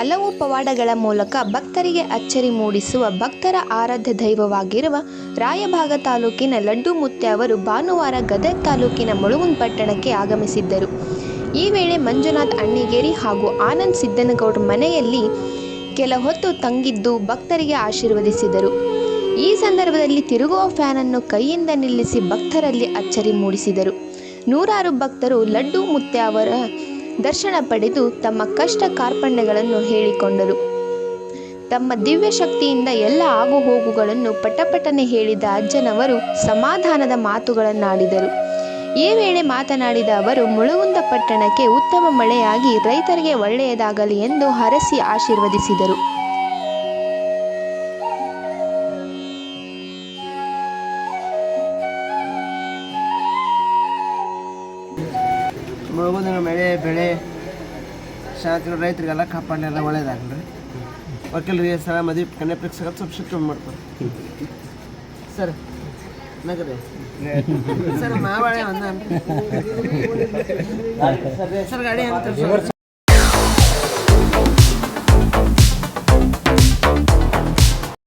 ಹಲವು ಪವಾಡಗಳ ಮೂಲಕ ಭಕ್ತರಿಗೆ ಅಚ್ಚರಿ ಮೂಡಿಸುವ ಭಕ್ತರ ಆರಾಧ್ಯ ದೈವವಾಗಿರುವ ರಾಯಭಾಗ ತಾಲೂಕಿನ ಲಡ್ಡು ಮುತ್ಯ ಅವರು ಭಾನುವಾರ ಗದಗ ತಾಲೂಕಿನ ಮುಳುಗುನ್ ಪಟ್ಟಣಕ್ಕೆ ಆಗಮಿಸಿದ್ದರು. ಈ ವೇಳೆ ಮಂಜುನಾಥ್ ಅಣ್ಣಿಗೇರಿ ಹಾಗೂ ಆನಂದ್ ಸಿದ್ದನಗೌಡ ಮನೆಯಲ್ಲಿ ಕೆಲ ಹೊತ್ತು ತಂಗಿದ್ದು ಭಕ್ತರಿಗೆ ಆಶೀರ್ವದಿಸಿದರು. ಈ ಸಂದರ್ಭದಲ್ಲಿ ತಿರುಗುವ ಫ್ಯಾನನ್ನು ಕೈಯಿಂದ ನಿಲ್ಲಿಸಿ ಭಕ್ತರಲ್ಲಿ ಅಚ್ಚರಿ ಮೂಡಿಸಿದರು. ನೂರಾರು ಭಕ್ತರು ಲಡ್ಡು ಮುತ್ಯ ಅವರ ದರ್ಶನ ಪಡೆದು ತಮ್ಮ ಕಷ್ಟ ಕಾರ್ಪಣ್ಯಗಳನ್ನು ಹೇಳಿಕೊಂಡರು. ತಮ್ಮ ದಿವ್ಯ ಶಕ್ತಿಯಿಂದ ಎಲ್ಲ ಆಗುಹೋಗುಗಳನ್ನು ಪಟಪಟನೆ ಹೇಳಿದ ಅಜ್ಜನವರು ಸಮಾಧಾನದ ಮಾತುಗಳನ್ನಾಡಿದರು. ಈ ವೇಳೆ ಮಾತನಾಡಿದ ಅವರು, ಮುಳುಗುಂದ ಪಟ್ಟಣಕ್ಕೆ ಉತ್ತಮ ಮಳೆಯಾಗಿ ರೈತರಿಗೆ ಒಳ್ಳೆಯದಾಗಲಿ ಎಂದು ಹರಸಿ ಆಶೀರ್ವದಿಸಿದರು. ಮುಳುಗುದಿನ ಮಳೆ, ಬೆಳೆ ಶಾಂತಿ ರೈತರಿಗೆಲ್ಲ ಕಾಪಾಡನೆಲ್ಲ ಒಳ್ಳೇದಾಗಲಿ. ರೀ ವಕೀಲರಿಗೆ ಸಲ ಮದುವೆ ಕನ್ಯಾ ಪ್ರೇಕ್ಷಕರು ಸ್ವಲ್ಪ ಶಿಕ್ಷಣ ಮಾಡ್ತಾರೆ. ಸರ್, ನಗರಿ. ಸರ್, ಮಾವಳೆ ಒಂದ ಸರ್, ಗಾಡಿ ಅಂತ